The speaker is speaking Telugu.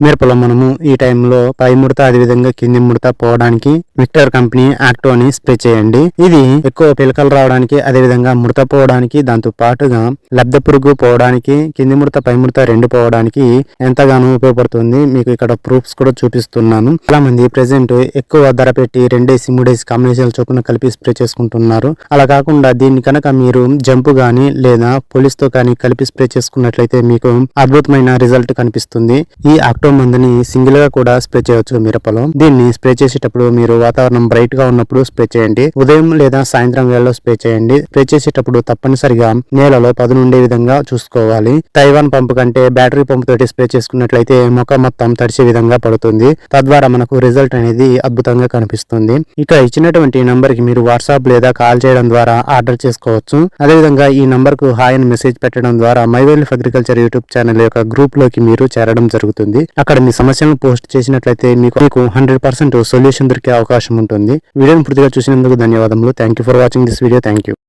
మిరపలో మనము ఈ టైంలో పై ముడత అదేవిధంగా కింది ముడత పోవడానికి విక్టర్ కంపెనీ యాక్టోని స్ప్రే చేయండి. ఇది ఎక్కువ పిలకలు రావడానికి అదేవిధంగా ముడత పోవడానికి దాంతో పాటుగా లబ్ధ పురుగు పోవడానికి కింది ముడత పై ముడత రెండు పోవడానికి ఎంతగానో ఉపయోగపడుతుంది. మీకు ఇక్కడ ప్రూఫ్స్ కూడా చూపిస్తున్నాను. చాలా మంది ప్రెసెంట్ ఎక్కువ ధర పెట్టి రెండేసి మూడేసి కాంబినేషన్ చొప్పున కలిపి స్ప్రే చేసుకుంటున్నారు. అలా కాకుండా దీన్ని కనుక మీరు జంపు గాని లేదా పోలీస్తో కానీ కలిపి స్ప్రే చేసుకున్నట్లయితే మీకు అద్భుతమైన రిజల్ట్ కనిపిస్తుంది. ఈ ఆక్టో మందుని సింగిల్గా కూడా స్ప్రే చేయవచ్చు మిరపలో. దీన్ని స్ప్రే చేసేటప్పుడు మీరు వాతావరణం బ్రైట్గా ఉన్నప్పుడు స్ప్రే చేయండి. ఉదయం లేదా సాయంత్రం వేళలో స్ప్రే చేయండి. స్ప్రే చేసేటప్పుడు తప్పనిసరిగా నేలలో పదునుండే విధంగా చూసుకోవాలి. తైవాన్ పంపు కంటే బ్యాటరీ పంపు తోటి స్ప్రే చేసుకున్నట్లయితే మొక్క మొత్తం తడిచే విధంగా పడుతుంది. తద్వారా మనకు రిజల్ట్ అనేది అద్భుతంగా కనిపిస్తుంది. ఇక ఇచ్చినటువంటి నంబర్కి మీరు వాట్సాప్ లేదా కాల్ చేయడం ద్వారా ఆర్డర్ చేసుకోవచ్చు. అదేవిధంగా ఈ నంబర్కు హాయ్ అని మెసేజ్ పెట్టడం ద్వారా మై అగ్రికల్చర్ యూట్యూబ్ ఛానల్ యొక్క గ్రూప్లోకి మీరు చేరడం జరుగుతుంది. అక్కడ మీ సమస్యలను పోస్ట్ చేసినట్లయితే మీకు మీకు హండ్రెడ్ పర్సెంట్ సొల్యూషన్ దొరికే అవకాశం ఉంటుంది. వీడియోని పూర్తిగా చూసినందుకు ధన్యవాదములు. Thank you for watching this video thank you